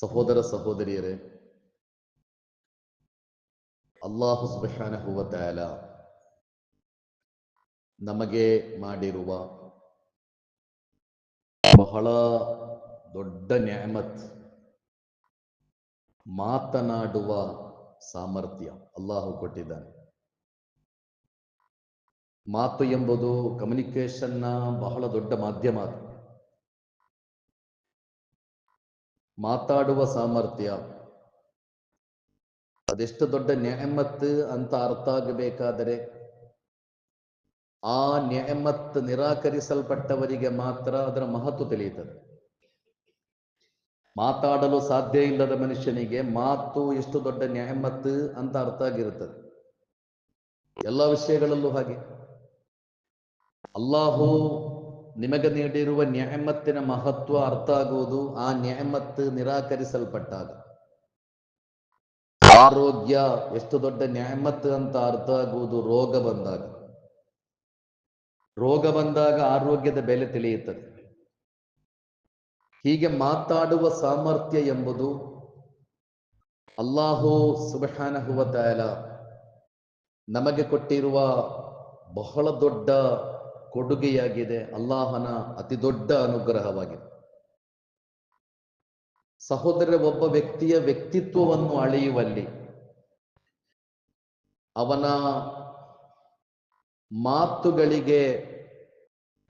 ಸಹೋದರ ಸಹೋದರಿಯರೇ, ಅಲ್ಲಾಹು ತಆಲ ನಮಗೆ ಮಾಡಿರುವ ಬಹಳ ದೊಡ್ಡ ನ್ಯಾಮತ್, ಮಾತನಾಡುವ ಸಾಮರ್ಥ್ಯ ಅಲ್ಲಾಹು ಕೊಟ್ಟಿದ್ದಾನೆ. ಮಾತು ಎಂಬುದು ಕಮ್ಯುನಿಕೇಶನ್ನ ಬಹಳ ದೊಡ್ಡ ಮಾಧ್ಯಮ ಅದು. ಮಾತಾಡುವ ಸಾಮರ್ಥ್ಯ. ಅದೆಷ್ಟು ದೊಡ್ಡ ನ್ಯಾಯಮತ್ ಅಂತ ಅರ್ಥ ಆಗಬೇಕಾದರೆ, ಆ ನ್ಯಾಯಮತ್ ನಿರಾಕರಿಸಲ್ಪಟ್ಟವರಿಗೆ ಮಾತ್ರ ಅದರ ಮಹತ್ವ ತಿಳಿಯುತ್ತದೆ. ಮಾತಾಡಲು ಸಾಧ್ಯ ಇಲ್ಲದ ಮನುಷ್ಯನಿಗೆ ಮಾತು ಎಷ್ಟು ದೊಡ್ಡ ನ್ಯಾಯಮತ್ ಅಂತ ಅರ್ಥ ಆಗಿರುತ್ತದೆ. ಎಲ್ಲ ವಿಷಯಗಳಲ್ಲೂ ಹಾಗೆ. ಅಲ್ಲಾಹು ನಿಮಗೆ ನೀಡಿರುವ ನ್ಯಾಮತ್ತಿನ ಮಹತ್ವ ಅರ್ಥ ಆಗುವುದು ಆ ನ್ಯಾಯಮತ್ತು ನಿರಾಕರಿಸಲ್ಪಟ್ಟಾಗ. ಆರೋಗ್ಯ, ಎಷ್ಟು ದೊಡ್ಡ ನ್ಯಾಮತ್ ಅಂತ ಅರ್ಥ ಆಗುವುದು ರೋಗ ಬಂದಾಗ. ರೋಗ ಬಂದಾಗ ಆರೋಗ್ಯದ ಬೆಲೆ ತಿಳಿಯುತ್ತದೆ. ಹೀಗೆ ಮಾತಾಡುವ ಸಾಮರ್ಥ್ಯ ಎಂಬುದು ಅಲ್ಲಾಹು ಸುಬಹಾನಹುವ ತಾಲ ನಮಗೆ ಕೊಟ್ಟಿರುವ ಬಹಳ ದೊಡ್ಡ ಕೊಡುಗೆಯಾಗಿದೆ. ಅಲ್ಲಾಹನ ಅತಿ ದೊಡ್ಡ ಅನುಗ್ರಹವಾಗಿದೆ. ಸಹೋದರ ಒಬ್ಬ ವ್ಯಕ್ತಿಯ ವ್ಯಕ್ತಿತ್ವವನ್ನು ಅಳೆಯುವಲ್ಲಿ ಅವನ ಮಾತುಗಳಿಗೆ,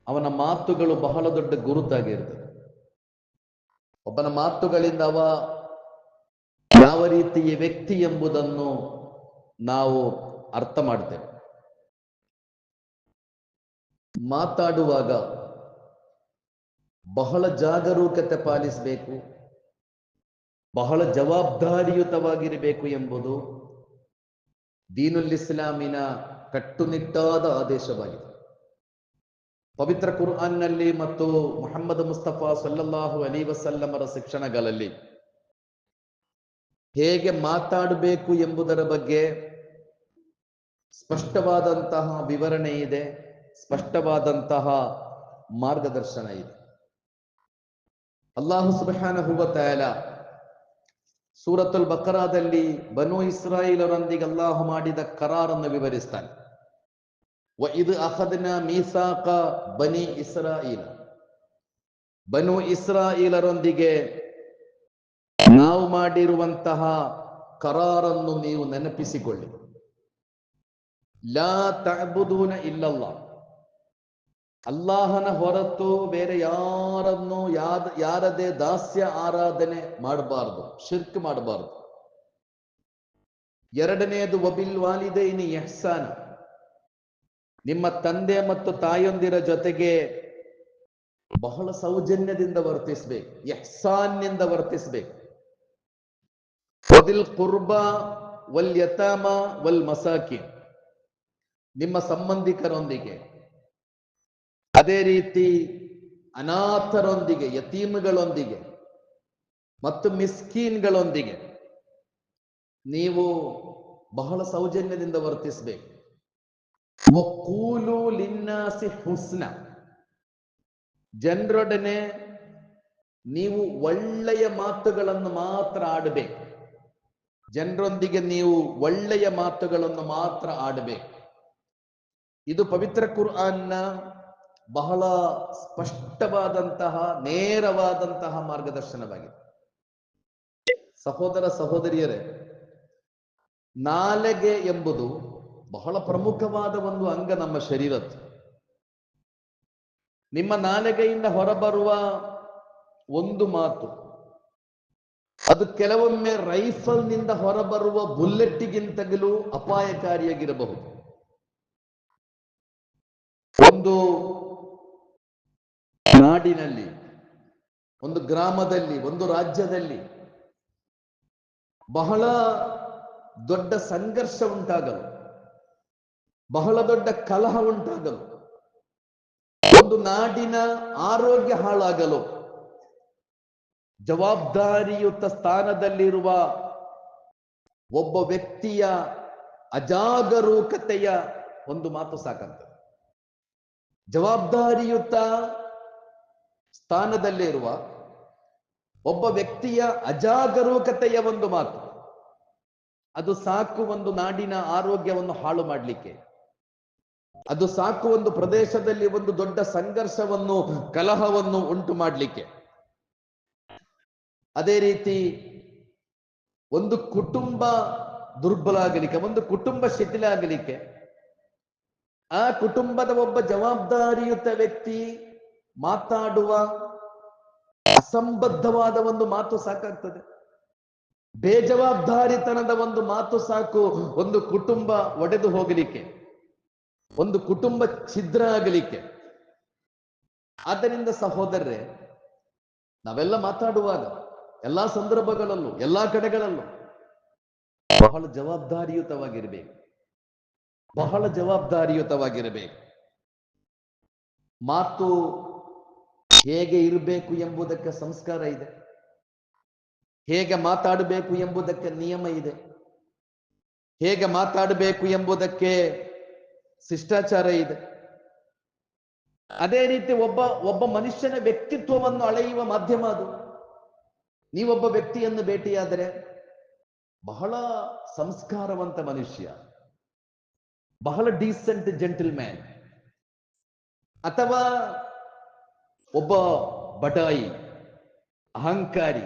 ಅವನ ಮಾತುಗಳು ಬಹಳ ದೊಡ್ಡ ಗುರುತಾಗಿರ್ತದೆ. ಒಬ್ಬನ ಮಾತುಗಳಿಂದ ಅವ ಯಾವ ರೀತಿಯ ವ್ಯಕ್ತಿ ಎಂಬುದನ್ನು ನಾವು ಅರ್ಥ ಮಾಡ್ತೇವೆ. ಮಾತಾಡುವಾಗ ಬಹಳ ಜಾಗರೂಕತೆ ಪಾಲಿಸಬೇಕು, ಬಹಳ ಜವಾಬ್ದಾರಿಯುತವಾಗಿರಬೇಕು ಎಂಬುದು ದೀನುಲ್ ಇಸ್ಲಾಮಿನ ಕಟ್ಟುನಿಟ್ಟಾದ ಆದೇಶವಾಗಿದೆ. ಪವಿತ್ರ ಕುರ್ಆನ್ನಲ್ಲಿ ಮತ್ತು ಮೊಹಮ್ಮದ್ ಮುಸ್ತಫಾ ಸಲ್ಲಲ್ಲಾಹು ಅಲಿ ವಸಲ್ಲಮರ ಶಿಕ್ಷಣಗಳಲ್ಲಿ ಹೇಗೆ ಮಾತಾಡಬೇಕು ಎಂಬುದರ ಬಗ್ಗೆ ಸ್ಪಷ್ಟವಾದಂತಹ ವಿವರಣೆ ಇದೆ. ಸ್ಪಷ್ಟವಾದಂತಹ ಮಾರ್ಗದರ್ಶನ ಇದೆ. ಅಲ್ಲಾಹು ಸುಬಹಾನಹು ಹುಬತಾಯಲ ಸೂರತುಲ್ ಬಕರಾದಲ್ಲಿ ಬನು ಇಸ್ರಾಯಿಲರೊಂದಿಗೆ ಅಲ್ಲಾಹು ಮಾಡಿದ ಕರಾರನ್ನು ವಿವರಿಸ್ತಾನೆ. ಇದು ಅಹದ್ನ ಮೀಸಾಕ ಬನಿ ಇಸ್ರಾಯಿಲ. ಬನು ಇಸ್ರಾಯಿಲರೊಂದಿಗೆ ನಾವು ಮಾಡಿರುವಂತಹ ಕರಾರನ್ನು ನೀವು ನೆನಪಿಸಿಕೊಳ್ಳಿ. ಲಾ ತಬುದೂನ ಇಲ್ಲಲ್ಲ. ಅಲ್ಲಾಹನ ಹೊರತು ಬೇರೆ ಯಾರನ್ನು ಯಾರ, ಯಾರದೇ ದಾಸ್ಯ ಆರಾಧನೆ ಮಾಡಬಾರ್ದು, ಶಿರ್ಕ್ ಮಾಡಬಾರ್ದು. ಎರಡನೆಯದು ವಬಿಲ್ ಇನಿ ಎಹ್ಸಾನ. ನಿಮ್ಮ ತಂದೆ ಮತ್ತು ತಾಯೊಂದಿರ ಜೊತೆಗೆ ಬಹಳ ಸೌಜನ್ಯದಿಂದ ವರ್ತಿಸ್ಬೇಕು, ಎಹ್ಸಾನ್ನಿಂದ ವರ್ತಿಸ್ಬೇಕು. ವದಿಲ್ ಕುರ್ಬಾ ವಲ್ ಯತಾಮ ವಲ್ ಮಸಾಕಿ ನಿಮ್ಮ ಸಂಬಂಧಿಕರೊಂದಿಗೆ. ಅದೇ ರೀತಿ ಅನಾಥರೊಂದಿಗೆ, ಯತೀಮ್ಗಳೊಂದಿಗೆ ಮತ್ತು ಮಿಸ್ಕೀನ್ಗಳೊಂದಿಗೆ ನೀವು ಬಹಳ ಸೌಜನ್ಯದಿಂದ ವರ್ತಿಸಬೇಕು. ಒಕ್ಕೂಲು ಲಿನ್ನಾಸಿ ಹುಸ್ನ. ಜನರೊಡನೆ ನೀವು ಒಳ್ಳೆಯ ಮಾತುಗಳನ್ನು ಮಾತ್ರ ಆಡಬೇಕು. ಜನರೊಂದಿಗೆ ನೀವು ಒಳ್ಳೆಯ ಮಾತುಗಳನ್ನು ಮಾತ್ರ ಆಡಬೇಕು. ಇದು ಪವಿತ್ರ ಕುರ್ಆನ್ನ ಬಹಳ ಸ್ಪಷ್ಟವಾದಂತಹ, ನೇರವಾದಂತಹ ಮಾರ್ಗದರ್ಶನವಾಗಿದೆ. ಸಹೋದರ ಸಹೋದರಿಯರೇ, ನಾಲೆಗೆ ಎಂಬುದು ಬಹಳ ಪ್ರಮುಖವಾದ ಒಂದು ಅಂಗ ನಮ್ಮ ಶರೀರದ್ದು. ನಿಮ್ಮ ನಾಲೆಗೆಯಿಂದ ಹೊರಬರುವ ಒಂದು ಮಾತು, ಅದು ಕೆಲವೊಮ್ಮೆ ರೈಫಲ್ನಿಂದ ಹೊರಬರುವ ಬುಲೆಟ್ಟಿಗಿಂತಲೂ ಅಪಾಯಕಾರಿಯಾಗಿರಬಹುದು. ಒಂದು ನಾಡಿನಲ್ಲಿ, ಒಂದು ಗ್ರಾಮದಲ್ಲಿ, ಒಂದು ರಾಜ್ಯದಲ್ಲಿ ಬಹಳ ದೊಡ್ಡ ಸಂಘರ್ಷ ಉಂಟಾಗಲು, ಬಹಳ ದೊಡ್ಡ ಕಲಹ ಉಂಟಾಗಲು, ಒಂದು ನಾಡಿನ ಆರೋಗ್ಯ ಹಾಳಾಗಲು, ಜವಾಬ್ದಾರಿಯುತ ಸ್ಥಾನದಲ್ಲಿರುವ ಒಬ್ಬ ವ್ಯಕ್ತಿಯ ಅಜಾಗರೂಕತೆಯ ಒಂದು ಮಾತು ಸಾಕಂತ ಜವಾಬ್ದಾರಿಯುತ ಸ್ಥಾನದಲ್ಲಿರುವ ಒಬ್ಬ ವ್ಯಕ್ತಿಯ ಅಜಾಗರೂಕತೆಯ ಒಂದು ಮಾತು. ಅದು ಸಾಕು ಒಂದು ನಾಡಿನ ಆರೋಗ್ಯವನ್ನು ಹಾಳು ಮಾಡಲಿಕ್ಕೆ. ಅದು ಸಾಕು ಒಂದು ಪ್ರದೇಶದಲ್ಲಿ ಒಂದು ದೊಡ್ಡ ಸಂಘರ್ಷವನ್ನು, ಕಲಹವನ್ನು ಉಂಟು ಮಾಡಲಿಕ್ಕೆ. ಅದೇ ರೀತಿ ಒಂದು ಕುಟುಂಬ ದುರ್ಬಲ ಆಗಲಿಕ್ಕೆ, ಒಂದು ಕುಟುಂಬ ಶಿಥಿಲ ಆಗಲಿಕ್ಕೆ, ಆ ಕುಟುಂಬದ ಒಬ್ಬ ಜವಾಬ್ದಾರಿಯುತ ವ್ಯಕ್ತಿ ಮಾತಾಡುವ ಅಸಂಬದ್ಧವಾದ ಒಂದು ಮಾತು ಸಾಕಾಗ್ತದೆ. ಬೇಜವಾಬ್ದಾರಿತನದ ಒಂದು ಮಾತು ಸಾಕು ಒಂದು ಕುಟುಂಬ ಒಡೆದು ಹೋಗಲಿಕ್ಕೆ, ಒಂದು ಕುಟುಂಬ ಛಿದ್ರ ಆಗಲಿಕ್ಕೆ. ಆದ್ದರಿಂದ ಸಹೋದರರೇ, ನಾವೆಲ್ಲ ಮಾತಾಡುವಾಗ ಎಲ್ಲಾ ಸಂದರ್ಭಗಳಲ್ಲೂ, ಎಲ್ಲಾ ಕಡೆಗಳಲ್ಲೂ ಬಹಳ ಜವಾಬ್ದಾರಿಯುತವಾಗಿರ್ಬೇಕು. ಬಹಳ ಜವಾಬ್ದಾರಿಯುತವಾಗಿರಬೇಕು. ಮಾತು ಹೇಗೆ ಇರಬೇಕು ಎಂಬುದಕ್ಕೆ ಸಂಸ್ಕಾರ ಇದೆ. ಹೇಗೆ ಮಾತಾಡಬೇಕು ಎಂಬುದಕ್ಕೆ ನಿಯಮ ಇದೆ. ಹೇಗೆ ಮಾತಾಡಬೇಕು ಎಂಬುದಕ್ಕೆ ಶಿಷ್ಟಾಚಾರ ಇದೆ. ಅದೇ ರೀತಿ ಒಬ್ಬ ಒಬ್ಬ ಮನುಷ್ಯನ ವ್ಯಕ್ತಿತ್ವವನ್ನು ಅಳೆಯುವ ಮಾಧ್ಯಮ ಅದು. ನೀವೊಬ್ಬ ವ್ಯಕ್ತಿಯನ್ನು ಭೇಟಿಯಾದರೆ ಬಹಳ ಸಂಸ್ಕಾರವಂತ ಮನುಷ್ಯ, ಬಹಳ ಡೀಸೆಂಟ್ ಜೆಂಟಲ್ಮ್ಯಾನ್ ಅಥವಾ ಒಬ್ಬ ಬಟಾಯಿ ಅಹಂಕಾರಿ.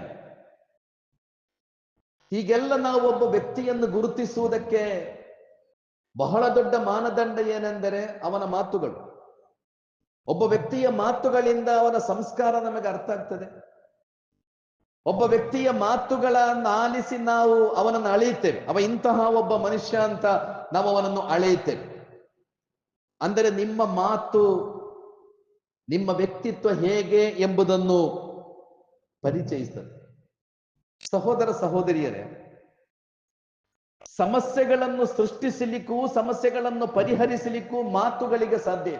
ಹೀಗೆಲ್ಲ ನಾವು ಒಬ್ಬ ವ್ಯಕ್ತಿಯನ್ನು ಗುರುತಿಸುವುದಕ್ಕೆ ಬಹಳ ದೊಡ್ಡ ಮಾನದಂಡ ಏನೆಂದರೆ ಅವನ ಮಾತುಗಳು. ಒಬ್ಬ ವ್ಯಕ್ತಿಯ ಮಾತುಗಳಿಂದ ಅವನ ಸಂಸ್ಕಾರ ನಮಗೆ ಅರ್ಥ ಆಗ್ತದೆ. ಒಬ್ಬ ವ್ಯಕ್ತಿಯ ಮಾತುಗಳನ್ನ ಆಲಿಸಿ ನಾವು ಅವನನ್ನು ಅಳೆಯುತ್ತೇವೆ. ಅವ ಇಂತಹ ಒಬ್ಬ ಮನುಷ್ಯ ಅಂತ ನಾವು ಅವನನ್ನು ಅಳೆಯುತ್ತೇವೆ. ಅಂದರೆ ನಿಮ್ಮ ಮಾತು ನಿಮ್ಮ ವ್ಯಕ್ತಿತ್ವ ಹೇಗೆ ಎಂಬುದನ್ನು ಪರಿಚಯಿಸ್ತದೆ. ಸಹೋದರ ಸಹೋದರಿಯರೇ, ಸಮಸ್ಯೆಗಳನ್ನು ಸೃಷ್ಟಿಸಲಿಕ್ಕೂ ಸಮಸ್ಯೆಗಳನ್ನು ಪರಿಹರಿಸಲಿಕ್ಕೂ ಮಾತುಗಳಿಗೆ ಸಾಧ್ಯ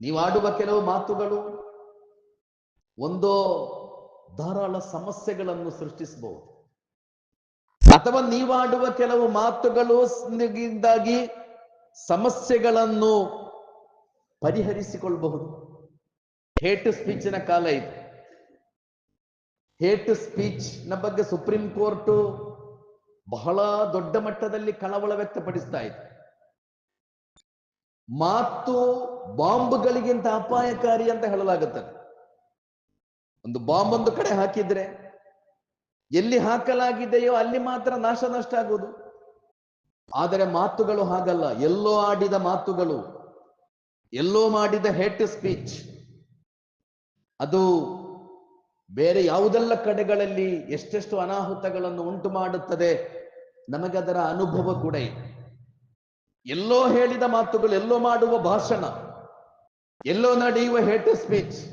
ನೀವು ಆಡುವ ಕೆಲವು ಮಾತುಗಳು ಒಂದೋ ಧಾರಾಳ ಸಮಸ್ಯೆಗಳನ್ನು ಸೃಷ್ಟಿಸಬಹುದು. ಅಥವಾ ನೀವಾಡುವ ಕೆಲವು ಮಾತುಗಳು ಸಮಸ್ಯೆಗಳನ್ನು ಪರಿಹರಿಸಿಕೊಳ್ಳಬಹುದು ಹೇಟ್ ಸ್ಪೀಚ್ನ ಕಾಲ ಇದು. ಹೇಟ್ ಸ್ಪೀಚ್ನ ಬಗ್ಗೆ ಸುಪ್ರೀಂ ಕೋರ್ಟ್ ಬಹಳ ದೊಡ್ಡ ಮಟ್ಟದಲ್ಲಿ ಕಳವಳ ವ್ಯಕ್ತಪಡಿಸ್ತಾ ಇದೆ. ಮಾತು ಬಾಂಬ್ಗಳಿಗಿಂತ ಅಪಾಯಕಾರಿ ಅಂತ ಹೇಳಲಾಗುತ್ತದೆ. ಒಂದು ಬಾಂಬ್ ಒಂದು ಕಡೆ ಹಾಕಿದ್ರೆ ಎಲ್ಲಿ ಹಾಕಲಾಗಿದೆಯೋ ಅಲ್ಲಿ ಮಾತ್ರ ನಾಶ ನಷ್ಟ ಆಗುವುದು ಆದರೆ ಮಾತುಗಳು ಹಾಗಲ್ಲ. ಎಲ್ಲೋ ಆಡಿದ ಮಾತುಗಳು ಎಲ್ಲೋ ಮಾಡಿದ ಹೇಟ್ ಸ್ಪೀಚ್. ಅದು ಬೇರೆ ಯಾವುದೆಲ್ಲ ಕಡೆಗಳಲ್ಲಿ ಎಷ್ಟೆಷ್ಟು ಅನಾಹುತಗಳನ್ನು ಉಂಟು ಮಾಡುತ್ತದೆ ನಮಗದರ ಅನುಭವ ಕೂಡ ಇದೆ. ಎಲ್ಲೋ ಹೇಳಿದ ಮಾತುಗಳು, ಎಲ್ಲೋ ಮಾಡುವ ಭಾಷಣ, ಎಲ್ಲೋ ನಡೆಯುವ ಹೇಟ್ ಸ್ಪೀಚ್.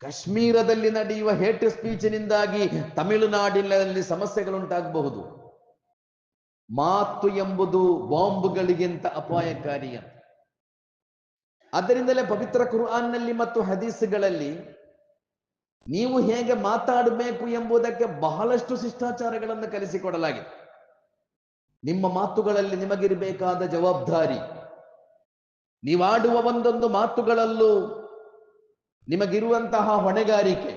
ಕಾಶ್ಮೀರದಲ್ಲಿ ನಡೆಯುವ ಹೇಟ್ ಸ್ಪೀಚಿನಿಂದಾಗಿ ತಮಿಳುನಾಡಿನಲ್ಲಿ ಸಮಸ್ಯೆಗಳುಂಟಾಗಬಹುದು. ಮಾತು ಎಂಬುದು ಬಾಂಬ್ಗಳಿಗಿಂತ ಅಪಾಯಕಾರಿ ಆದ್ದರಿಂದಲೇ ಪವಿತ್ರ ಕುರ್ಆನ್ನಲ್ಲಿ ಮತ್ತು ಹದೀಸ್ಗಳಲ್ಲಿ ನೀವು ಹೇಗೆ ಮಾತಾಡಬೇಕು ಎಂಬುದಕ್ಕೆ ಬಹಳಷ್ಟು ಶಿಷ್ಟಾಚಾರಗಳನ್ನು ಕಲಿಸಿಕೊಡಲಾಗಿದೆ. ನಿಮ್ಮ ಮಾತುಗಳಲ್ಲಿ ನಿಮಗಿರಬೇಕಾದ ಜವಾಬ್ದಾರಿ, ನೀವಾಡುವ ಒಂದೊಂದು ಮಾತುಗಳಲ್ಲೂ ನಿಮಗಿರುವಂತಹ ಹೊಣೆಗಾರಿಕೆ,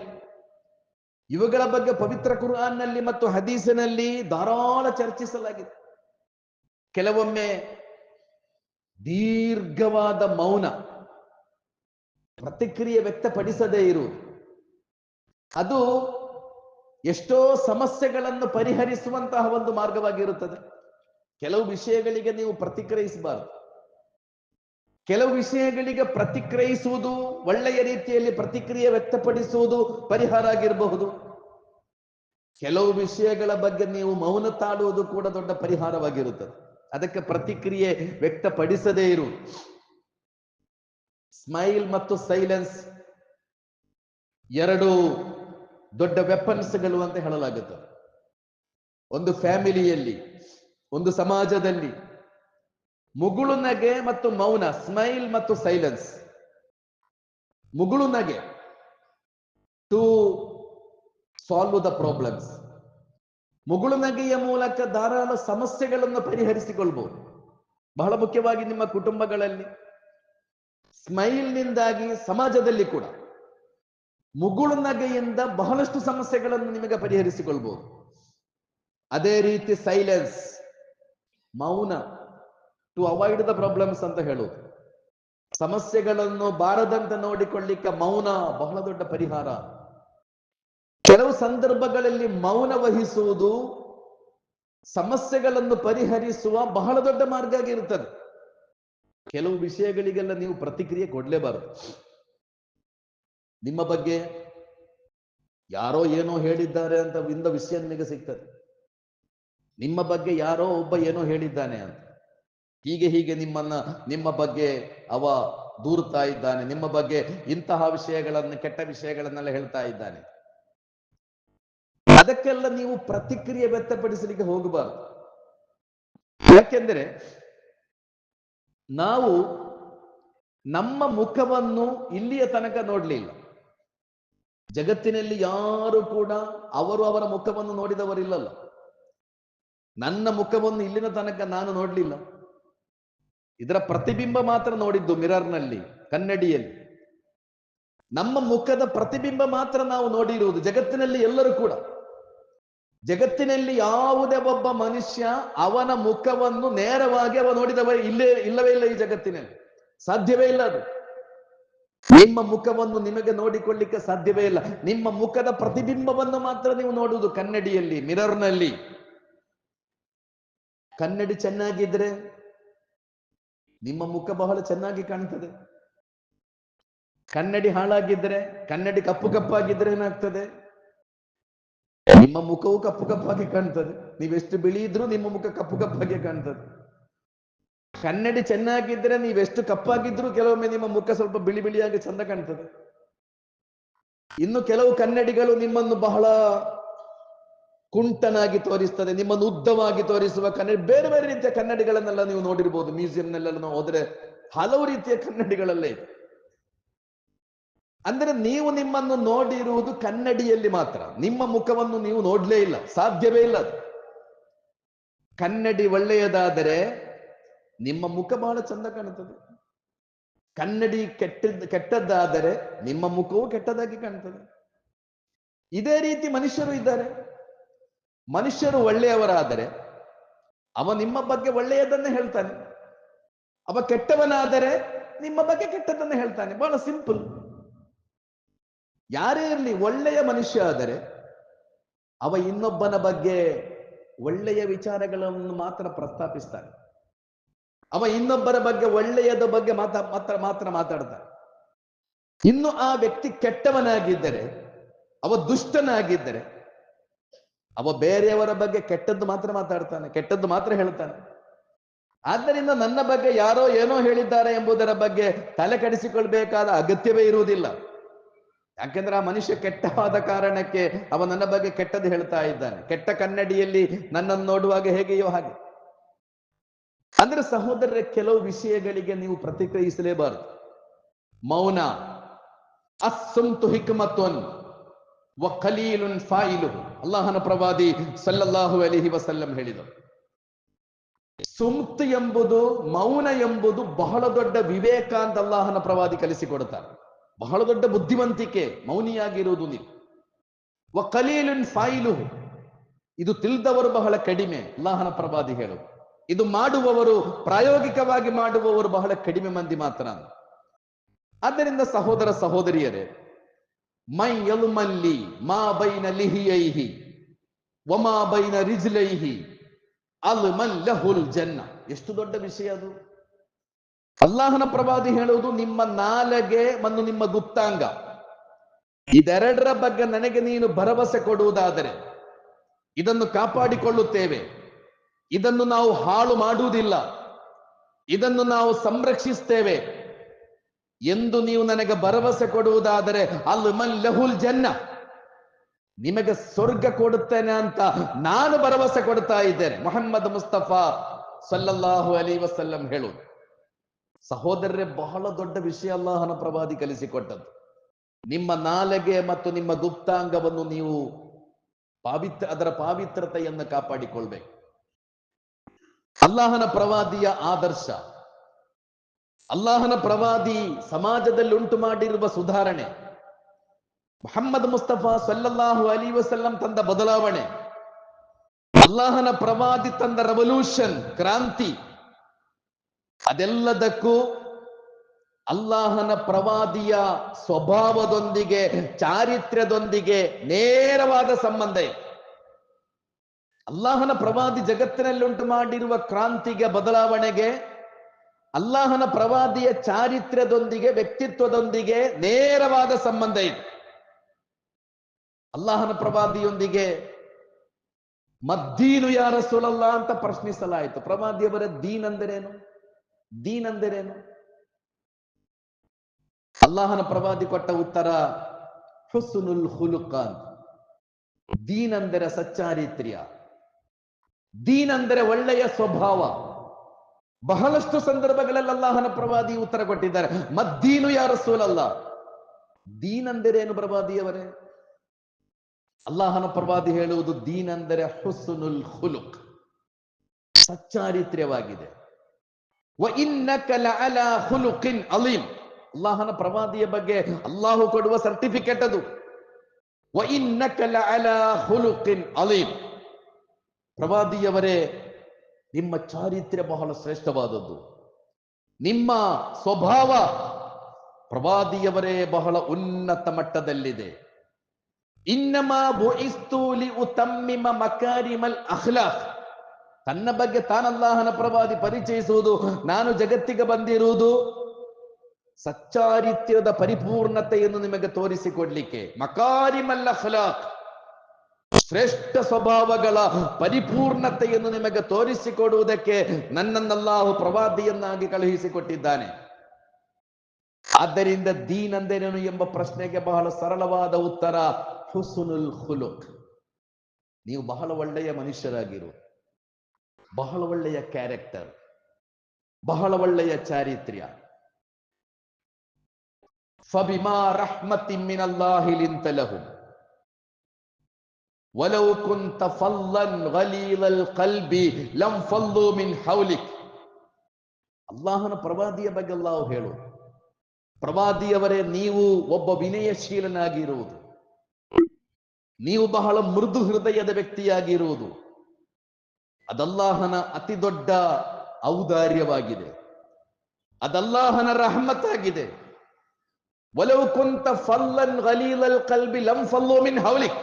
ಇವುಗಳ ಬಗ್ಗೆ ಪವಿತ್ರ ಕುರ್ಆನ್ನಲ್ಲಿ ಮತ್ತು ಹದೀಸಿನಲ್ಲಿ ಧಾರಾಳ ಚರ್ಚಿಸಲಾಗಿದೆ. ಕೆಲವೊಮ್ಮೆ ದೀರ್ಘವಾದ ಮೌನ. ಪ್ರತಿಕ್ರಿಯೆ ವ್ಯಕ್ತಪಡಿಸದೇ ಇರುವುದು. ಅದು ಎಷ್ಟೋ ಸಮಸ್ಯೆಗಳನ್ನು ಪರಿಹರಿಸುವಂತಹ ಒಂದು ಮಾರ್ಗವಾಗಿರುತ್ತದೆ. ಕೆಲವು ವಿಷಯಗಳಿಗೆ ನೀವು ಪ್ರತಿಕ್ರಿಯಿಸಬಾರದು. ಕೆಲವು ವಿಷಯಗಳಿಗೆ ಪ್ರತಿಕ್ರಿಯಿಸುವುದು ಒಳ್ಳೆಯ ರೀತಿಯಲ್ಲಿ ಪ್ರತಿಕ್ರಿಯೆ ವ್ಯಕ್ತಪಡಿಸುವುದು ಪರಿಹಾರ ಆಗಿರಬಹುದು. ಕೆಲವು ವಿಷಯಗಳ ಬಗ್ಗೆ ನೀವು ಮೌನ ತಾಳುವುದು ಕೂಡ ದೊಡ್ಡ ಪರಿಹಾರವಾಗಿರುತ್ತದೆ. ಅದಕ್ಕೆ ಪ್ರತಿಕ್ರಿಯೆ ವ್ಯಕ್ತಪಡಿಸದೇ ಇರು. ಸ್ಮೈಲ್ ಮತ್ತು ಸೈಲೆನ್ಸ್ ಎರಡು ದೊಡ್ಡ ವೆಪನ್ಸ್ಗಳು ಅಂತ ಹೇಳಲಾಗುತ್ತೆ. ಒಂದು ಫ್ಯಾಮಿಲಿಯಲ್ಲಿ, ಒಂದು ಸಮಾಜದಲ್ಲಿ. ಮುಗುಳು ನಗೆ ಮತ್ತು ಮೌನ, ಸ್ಮೈಲ್ ಮತ್ತು ಸೈಲೆನ್ಸ್. ಮುಗುಳು ನಗೆ. ಟು ಸಾಲ್ವ್ ದ ಪ್ರಾಬ್ಲಮ್ಸ್ ಮುಗುಳು ನಗೆಯ ಮೂಲಕ ಧಾರಾಳ ಸಮಸ್ಯೆಗಳನ್ನು ಪರಿಹರಿಸಿಕೊಳ್ಬಹುದು ಬಹಳ ಮುಖ್ಯವಾಗಿ ನಿಮ್ಮ ಕುಟುಂಬಗಳಲ್ಲಿ, ಸ್ಮೈಲ್ನಿಂದಾಗಿ ಸಮಾಜದಲ್ಲಿ ಕೂಡ ಮುಗುಳು ನಗೆಯಿಂದ ಬಹಳಷ್ಟು ಸಮಸ್ಯೆಗಳನ್ನು ನಿಮಗೆ ಪರಿಹರಿಸಿಕೊಳ್ಬಹುದು ಅದೇ ರೀತಿ ಸೈಲೆನ್ಸ್ ಮೌನ ಟು ಅವಾಯ್ಡ್ ದ ಪ್ರಾಬ್ಲಮ್ಸ್ ಅಂತ ಹೇಳುವುದು ಸಮಸ್ಯೆಗಳನ್ನು ಬಾರದಂತೆ ನೋಡಿಕೊಳ್ಳಿಕ್ಕೆ ಮೌನ ಬಹಳ ದೊಡ್ಡ ಪರಿಹಾರ. ಕೆಲವು ಸಂದರ್ಭಗಳಲ್ಲಿ ಮೌನ ವಹಿಸುವುದು ಸಮಸ್ಯೆಗಳನ್ನು ಪರಿಹರಿಸುವ ಬಹಳ ದೊಡ್ಡ ಮಾರ್ಗ ಆಗಿರುತ್ತದೆ. ಕೆಲವು ವಿಷಯಗಳಿಗೆಲ್ಲ ನೀವು ಪ್ರತಿಕ್ರಿಯೆ ಕೊಡಲೇಬಾರದು. ನಿಮ್ಮ ಬಗ್ಗೆ ಯಾರೋ ಏನೋ ಹೇಳಿದ್ದಾರೆ ಅಂತ ಇಂದ ವಿಷಯ ನಿಮಗೆ ಸಿಗ್ತದೆ. ನಿಮ್ಮ ಬಗ್ಗೆ ಯಾರೋ ಒಬ್ಬ ಏನೋ ಹೇಳಿದ್ದಾನೆ ಅಂತ. ಹೀಗೆ ಹೀಗೆ ನಿಮ್ಮನ್ನ, ನಿಮ್ಮ ಬಗ್ಗೆ ಅವ ದೂರ್ತಾ ಇದ್ದಾನೆ, ನಿಮ್ಮ ಬಗ್ಗೆ ಇಂತಹ ವಿಷಯಗಳನ್ನು, ಕೆಟ್ಟ ವಿಷಯಗಳನ್ನೆಲ್ಲ ಹೇಳ್ತಾ ಇದ್ದಾನೆ. ಅದಕ್ಕೆಲ್ಲ ನೀವು ಪ್ರತಿಕ್ರಿಯೆ ವ್ಯಕ್ತಪಡಿಸಲಿಕ್ಕೆ ಹೋಗಬಾರದು. ಯಾಕೆಂದರೆ ನಾವು ನಮ್ಮ ಮುಖವನ್ನು ಇಲ್ಲಿಯ ತನಕ ನೋಡ್ಲಿಲ್ಲ. ಜಗತ್ತಿನಲ್ಲಿ ಯಾರು ಕೂಡ ಅವರು ಅವರ ಮುಖವನ್ನು ನೋಡಿದವರಿಲ್ಲಲ್ಲ. ನನ್ನ ಮುಖವನ್ನು ಇಲ್ಲಿನ ತನಕ ನಾನು ನೋಡ್ಲಿಲ್ಲ. ಇದರ ಪ್ರತಿಬಿಂಬ ಮಾತ್ರ ನೋಡಿದ್ದು ಮಿರರ್ನಲ್ಲಿ ಕನ್ನಡಿಯಲ್ಲಿ. ನಮ್ಮ ಮುಖದ ಪ್ರತಿಬಿಂಬ ಮಾತ್ರ ನಾವು ನೋಡಿರುವುದು ಜಗತ್ತಿನಲ್ಲಿ ಎಲ್ಲರೂ ಕೂಡ. ಜಗತ್ತಿನಲ್ಲಿ ಯಾವುದೇ ಒಬ್ಬ ಮನುಷ್ಯ ಅವನ ಮುಖವನ್ನು ನೇರವಾಗಿ ಅವ ನೋಡಿದವ ಇಲ್ಲೇ, ಇಲ್ಲವೇ ಇಲ್ಲ ಈ ಜಗತ್ತಿನಲ್ಲಿ. ಸಾಧ್ಯವೇ ಇಲ್ಲ ಅದು. ನಿಮ್ಮ ಮುಖವನ್ನು ನಿಮಗೆ ನೋಡಿಕೊಳ್ಳಿಕ್ಕೆ ಸಾಧ್ಯವೇ ಇಲ್ಲ. ನಿಮ್ಮ ಮುಖದ ಪ್ರತಿಬಿಂಬವನ್ನು ಮಾತ್ರ ನೀವು ನೋಡುವುದು ಕನ್ನಡಿಯಲ್ಲಿ, ಮಿರರ್ನಲ್ಲಿ. ಕನ್ನಡಿ ಚೆನ್ನಾಗಿದ್ರೆ ನಿಮ್ಮ ಮುಖ ಬಹಳ ಚೆನ್ನಾಗಿ ಕಾಣ್ತದೆ. ಕನ್ನಡಿ ಹಾಳಾಗಿದ್ರೆ, ಕನ್ನಡಿ ಕಪ್ಪು ಕಪ್ಪಾಗಿದ್ರೆ ಏನಾಗ್ತದೆ? ನಿಮ್ಮ ಮುಖವು ಕಪ್ಪು ಕಪ್ಪಾಗಿ ಕಾಣ್ತದೆ. ನೀವೆಷ್ಟು ಬಿಳಿ ಇದ್ರೂ ನಿಮ್ಮ ಮುಖ ಕಪ್ಪು ಕಪ್ಪಾಗಿ ಕಾಣ್ತದೆ. ಕನ್ನಡಿ ಚೆನ್ನಾಗಿದ್ರೆ ನೀವೆಷ್ಟು ಕಪ್ಪಾಗಿದ್ರು ಕೆಲವೊಮ್ಮೆ ನಿಮ್ಮ ಮುಖ ಸ್ವಲ್ಪ ಬಿಳಿ ಬಿಳಿಯಾಗಿ ಚಂದ ಕಾಣ್ತದೆ. ಇನ್ನು ಕೆಲವು ಕನ್ನಡಿಗಳು ನಿಮ್ಮನ್ನು ಬಹಳ ಕುಂಟನಾಗಿ ತೋರಿಸ್ತದೆ. ನಿಮ್ಮನ್ನು ಉದ್ದವಾಗಿ ತೋರಿಸುವ ಕನ್ನಡಿ, ಬೇರೆ ಬೇರೆ ರೀತಿಯ ಕನ್ನಡಿಗಳನ್ನೆಲ್ಲ ನೀವು ನೋಡಿರ್ಬೋದು. ಮ್ಯೂಸಿಯಂನಲ್ಲೆಲ್ಲ ನಾವು ಹೋದ್ರೆ ಹಲವು ರೀತಿಯ ಕನ್ನಡಿಗಳಲ್ಲೇ ಇದೆ. ಅಂದ್ರೆ ನೀವು ನಿಮ್ಮನ್ನು ನೋಡಿರುವುದು ಕನ್ನಡಿಯಲ್ಲಿ ಮಾತ್ರ. ನಿಮ್ಮ ಮುಖವನ್ನು ನೀವು ನೋಡ್ಲೇ ಇಲ್ಲ. ಸಾಧ್ಯವೇ ಇಲ್ಲ. ಕನ್ನಡಿ ಒಳ್ಳೆಯದಾದರೆ ನಿಮ್ಮ ಮುಖ ಬಹಳ ಚಂದ ಕಾಣುತ್ತದೆ. ಕನ್ನಡಿ ಕೆಟ್ಟದ್ದು ಕೆಟ್ಟದ್ದಾದರೆ ನಿಮ್ಮ ಮುಖವು ಕೆಟ್ಟದಾಗಿ ಕಾಣ್ತದೆ ಇದೇ ರೀತಿ ಮನುಷ್ಯರು ಇದ್ದಾರೆ. ಮನುಷ್ಯರು ಒಳ್ಳೆಯವರಾದರೆ ಅವ ನಿಮ್ಮ ಬಗ್ಗೆ ಒಳ್ಳೆಯದನ್ನೇ ಹೇಳ್ತಾನೆ. ಅವ ಕೆಟ್ಟವನಾದರೆ ನಿಮ್ಮ ಬಗ್ಗೆ ಕೆಟ್ಟದನ್ನೇ ಹೇಳ್ತಾನೆ. ಬಹಳ ಸಿಂಪಲ್. ಯಾರೇ ಇರಲಿ ಒಳ್ಳೆಯ ಮನುಷ್ಯ ಆದರೆ ಅವ ಇನ್ನೊಬ್ಬನ ಬಗ್ಗೆ ಒಳ್ಳೆಯ ವಿಚಾರಗಳನ್ನು ಮಾತ್ರ ಪ್ರಸ್ತಾಪಿಸ್ತಾನೆ ಅವ ಇನ್ನೊಬ್ಬರ ಬಗ್ಗೆ ಒಳ್ಳೆಯದ ಬಗ್ಗೆ ಮಾತಾ, ಮಾತ್ರ ಮಾತ್ರ ಮಾತಾಡ್ತಾನೆ ಇನ್ನು ಆ ವ್ಯಕ್ತಿ ಕೆಟ್ಟವನಾಗಿದ್ದರೆ, ಅವ ದುಷ್ಟನಾಗಿದ್ದರೆ, ಅವ ಬೇರೆಯವರ ಬಗ್ಗೆ ಕೆಟ್ಟದ್ದು ಮಾತ್ರ ಮಾತಾಡ್ತಾನೆ, ಕೆಟ್ಟದ್ದು ಮಾತ್ರ ಹೇಳ್ತಾನೆ. ಆದ್ದರಿಂದ ನನ್ನ ಬಗ್ಗೆ ಯಾರೋ ಏನೋ ಹೇಳಿದ್ದಾರೆ ಎಂಬುದರ ಬಗ್ಗೆ ತಲೆ ಕೆಡಿಸಿಕೊಳ್ಬೇಕಾದ ಅಗತ್ಯವೇ ಇರುವುದಿಲ್ಲ. ಯಾಕೆಂದ್ರೆ ಆ ಮನುಷ್ಯ ಕೆಟ್ಟವಾದ ಕಾರಣಕ್ಕೆ ಅವ ನನ್ನ ಬಗ್ಗೆ ಕೆಟ್ಟದ್ದು ಹೇಳ್ತಾ ಇದ್ದಾನೆ. ಕೆಟ್ಟ ಕನ್ನಡಿಯಲ್ಲಿ ನನ್ನನ್ನು ನೋಡುವಾಗ ಹೇಗೆಯೋ ಹಾಗೆ. ಅಂದ್ರೆ ಸಹೋದರರ, ಕೆಲವು ವಿಷಯಗಳಿಗೆ ನೀವು ಪ್ರತಿಕ್ರಿಯಿಸಲೇಬಾರದು. ಮೌನ, ಅಸ್ಸುಂತು ಹಿಕ್ಮತ್ವನ್ ವ ಖಲೀಲುನ್ ಫಾಯಿಲು ಅಲ್ಲಾಹನ ಪ್ರವಾದಿ ಸಲ್ಲಲ್ಲಾಹು ಅಲಿಹಿ ವಸಲ್ಲಂ ಹೇಳಿದರು ಸುಮ್ತು ಎಂಬುದು, ಮೌನ ಎಂಬುದು ಬಹಳ ದೊಡ್ಡ ವಿವೇಕ ಅಂತ ಅಲ್ಲಾಹನ ಪ್ರವಾದಿ ಕಲಿಸಿಕೊಡುತ್ತಾರೆ. ಬಹಳ ದೊಡ್ಡ ಬುದ್ಧಿವಂತಿಕೆ, ಮೌನಿಯಾಗಿರುವುದು ನೀವು. ವ ಕಲೀಲನ್ ಫಾಯಿಲು ಇದು ತಿಳಿದವರು ಬಹಳ ಕಡಿಮೆ, ಅಲ್ಲಾಹನ ಪ್ರಭಾದಿ ಹೇಳು ಇದು ಮಾಡುವವರು, ಪ್ರಾಯೋಗಿಕವಾಗಿ ಮಾಡುವವರು ಬಹಳ ಕಡಿಮೆ ಮಂದಿ ಮಾತ್ರ ಆದ್ದರಿಂದ ಸಹೋದರ ಸಹೋದರಿಯರೇ, ಮೈ ಯಲುಮಲ್ಲಿ ಮಾ ಬೈನ ಲಿಹಿಯೈಹಿ, ವಮಾ ಬೈನ ರಿಜ್ಲೈಹಿ, ಅಲ್ ಲಹುಲ್ ಜನ್ನ. ಎಷ್ಟು ದೊಡ್ಡ ವಿಷಯ ಅದು. ಅಲ್ಲಾಹನ ಪ್ರವಾದಿ ಹೇಳುವುದು ನಿಮ್ಮ ನಾಲಗೆ ಮತ್ತು ನಿಮ್ಮ ಗುಪ್ತಾಂಗ. ಇದೆರಡರ ಬಗ್ಗೆ ನನಗೆ ನೀನು ಭರವಸೆ ಕೊಡುವುದಾದರೆ ಇದನ್ನು ಕಾಪಾಡಿಕೊಳ್ಳುತ್ತೇವೆ. ಇದನ್ನು ನಾವು ಹಾಳು ಮಾಡುವುದಿಲ್ಲ. ಇದನ್ನು ನಾವು ಸಂರಕ್ಷಿಸ್ತೇವೆ. ಎಂದು ನೀವು ನನಗೆ ಭರವಸೆ ಕೊಡುವುದಾದರೆ ಅಲ್ ಲಹುಲ್ ಜನ್ನ. ನಿಮಗೆ ಸ್ವರ್ಗ ಕೊಡುತ್ತೇನೆ ಅಂತ ನಾನು ಭರವಸೆ ಕೊಡ್ತಾ ಇದ್ದೇನೆ. ಮೊಹಮ್ಮದ್ ಮುಸ್ತಫಾ ಸಲ್ಲಲ್ಲಾಹು ಅಲಿ ವಸಲ್ಲಂ ಹೇಳುವುದು. ಸಹೋದರರೇ, ಬಹಳ ದೊಡ್ಡ ವಿಷಯ ಅಲ್ಲಾಹನ ಪ್ರವಾದಿ ಕಲಿಸಿಕೊಟ್ಟದ್ದು. ನಿಮ್ಮ ನಾಲೆಗೆ ಮತ್ತು ನಿಮ್ಮ ಗುಪ್ತಾಂಗವನ್ನು ನೀವು ಪಾವಿತ್ರ, ಅದರ ಪಾವಿತ್ರತೆಯನ್ನು ಕಾಪಾಡಿಕೊಳ್ಬೇಕು. ಅಲ್ಲಾಹನ ಪ್ರವಾದಿಯ ಆದರ್ಶ, ಅಲ್ಲಾಹನ ಪ್ರವಾದಿ ಸಮಾಜದಲ್ಲಿ ಉಂಟು ಮಾಡಿರುವ ಸುಧಾರಣೆ, ಮೊಹಮ್ಮದ್ ಮುಸ್ತಫಾ ಸಲ್ಲಲ್ಲಾಹು ಅಲಿ ವಸಲ್ಲಂ ತಂದ ಬದಲಾವಣೆ, ಅಲ್ಲಾಹನ ಪ್ರವಾದಿ ತಂದ ರೆವಲ್ಯೂಷನ್ ಕ್ರಾಂತಿ ಅದೆಲ್ಲದಕ್ಕೂ ಅಲ್ಲಾಹನ ಪ್ರವಾದಿಯ ಸ್ವಭಾವದೊಂದಿಗೆ, ಚಾರಿತ್ರ್ಯದೊಂದಿಗೆ ನೇರವಾದ ಸಂಬಂಧ ಇದೆ. ಅಲ್ಲಾಹನ ಪ್ರವಾದಿ ಜಗತ್ತಿನಲ್ಲಿ ಉಂಟು ಮಾಡಿರುವ ಕ್ರಾಂತಿಗೆ ಬದಲಾವಣೆಗೆ, ಅಲ್ಲಾಹನ ಪ್ರವಾದಿಯ ಚಾರಿತ್ರ್ಯದೊಂದಿಗೆ, ವ್ಯಕ್ತಿತ್ವದೊಂದಿಗೆ ನೇರವಾದ ಸಂಬಂಧ ಇದೆ. ಅಲ್ಲಾಹನ ಪ್ರವಾದಿಯೊಂದಿಗೆ, ಮದ್ದೀನು ಯಾರ ಸುಲಲ್ಲ ಅಂತ ಪ್ರಶ್ನಿಸಲಾಯಿತು. ಪ್ರವಾದಿಯವರ ದೀನ್ ಅಂದರೇನು? ದೀನ್ ಅಂದರೇನು ಅಲ್ಲಾಹನ ಪ್ರವಾದಿ ಕೊಟ್ಟ ಉತ್ತರ, ಹುಸುನುಲ್ ಹುಲುಕ ಅಂತ. ದೀನ್ ಅಂದರೆ ಸಚ್ಚಾರಿತ್ರ್ಯ. ದೀನ್ ಅಂದರೆ ಒಳ್ಳೆಯ ಸ್ವಭಾವ. ಬಹಳಷ್ಟು ಸಂದರ್ಭಗಳಲ್ಲಿ ಅಲ್ಲಾಹನ ಪ್ರವಾದಿ ಉತ್ತರ ಕೊಟ್ಟಿದ್ದಾರೆ. ಮದ್ದೀನು ಯಾರ ಸೋಲಲ್ಲ ದೀನ್ ಅಂದರೇನು ಪ್ರವಾದಿಯವರೇ? ಅಲ್ಲಾಹನ ಪ್ರವಾದಿ ಹೇಳುವುದು ದೀನ್ ಅಂದರೆ ಹುಸುನುಲ್ ಹುಲುಕ್. ಸಚ್ಚಾರಿತ್ರ್ಯವಾಗಿದೆ. ಅಲೀಮ್ ಅಲ್ಲಾಹನ ಪ್ರವಾದಿಯ ಬಗ್ಗೆ ಅಲ್ಲಾಹು ಕೊಡುವ ಸರ್ಟಿಫಿಕೇಟ್ ಅದು ಅಲೀಮ್ ಪ್ರವಾದಿಯವರೇ ನಿಮ್ಮ ಚಾರಿತ್ರ್ಯ ಬಹಳ ಶ್ರೇಷ್ಠವಾದದ್ದು ನಿಮ್ಮ ಸ್ವಭಾವ ಪ್ರವಾದಿಯವರೇ ಬಹಳ ಉನ್ನತ ಮಟ್ಟದಲ್ಲಿದೆ ಇನ್ನಮಾ ಲಿ ಉತಮ್ಮಿಮ ಮಕಾರಿಮಲ್ ಅಖ್ಲಾಕ್ ತನ್ನ ಬಗ್ಗೆ ತಾನಲ್ಲಾಹನ ಪ್ರವಾದಿ ಪರಿಚಯಿಸುವುದು, ನಾನು ಜಗತ್ತಿಗೆ ಬಂದಿರುವುದು ಸಚ್ಚಾರಿತ್ಯದ ಪರಿಪೂರ್ಣತೆಯನ್ನು ನಿಮಗೆ ತೋರಿಸಿಕೊಡ್ಲಿಕ್ಕೆ. ಮಕಾರಿಮಲ್ಲ ಫಲಾಕ್ ಶ್ರೇಷ್ಠ ಸ್ವಭಾವಗಳ ಪರಿಪೂರ್ಣತೆಯನ್ನು ನಿಮಗೆ ತೋರಿಸಿಕೊಡುವುದಕ್ಕೆ ನನ್ನನ್ನಲ್ಲಾಹು ಪ್ರವಾದಿಯನ್ನಾಗಿ ಕಳುಹಿಸಿಕೊಟ್ಟಿದ್ದಾನೆ. ಆದ್ದರಿಂದ ದೀನ್ ಅಂದೇನೇನು ಎಂಬ ಪ್ರಶ್ನೆಗೆ ಬಹಳ ಸರಳವಾದ ಉತ್ತರ, ಹುಸುನುಲ್ ಹುಲುಕ್ ನೀವು ಬಹಳ ಒಳ್ಳೆಯ ಮನುಷ್ಯರಾಗಿರು. ಬಹಳ ಒಳ್ಳೆಯ ಕ್ಯಾರೆಕ್ಟರ್ ಬಹಳ ಒಳ್ಳೆಯ ಚಾರಿತ್ರ್ಯ ಫಬಿಮಾ ರಹ್ಮತಿ ಮಿನಲ್ಲಾಹಿ ಲಿಂತ ಲಹುಂ ولو كنت فظا غليظ القلب لم فضوا من حولك ಅಲ್ಲಾಹನ ಪ್ರವಾದಿಯ ಬಗ್ಗೆ ಅಲ್ಲಾಹು ಹೇಳು ಪ್ರವಾದಿಯವರೇ ನೀವು ಒಬ್ಬ ವಿನಯಶೀಲನಾಗಿರುವುದು ನೀವು ಬಹಳ ಮೃದು ಹೃದಯದ ವ್ಯಕ್ತಿಯಾಗಿರುವುದು ಅದಲ್ಲಾಹನ ಅತಿ ದೊಡ್ಡ ಔದಾರ್ಯವಾಗಿದೆ. ಅದಲ್ಲಾಹನ ರಹಮತ್ತಾಗಿದೆ ಒಲವು ಕುಂತ ಫಲ್ಲನ್ ಗಲೀಲಲ್ ಕಲ್ಬಿ ಲಂ ಫಲ್ಲೋಮಿನ್ ಹೌಲಿಕ್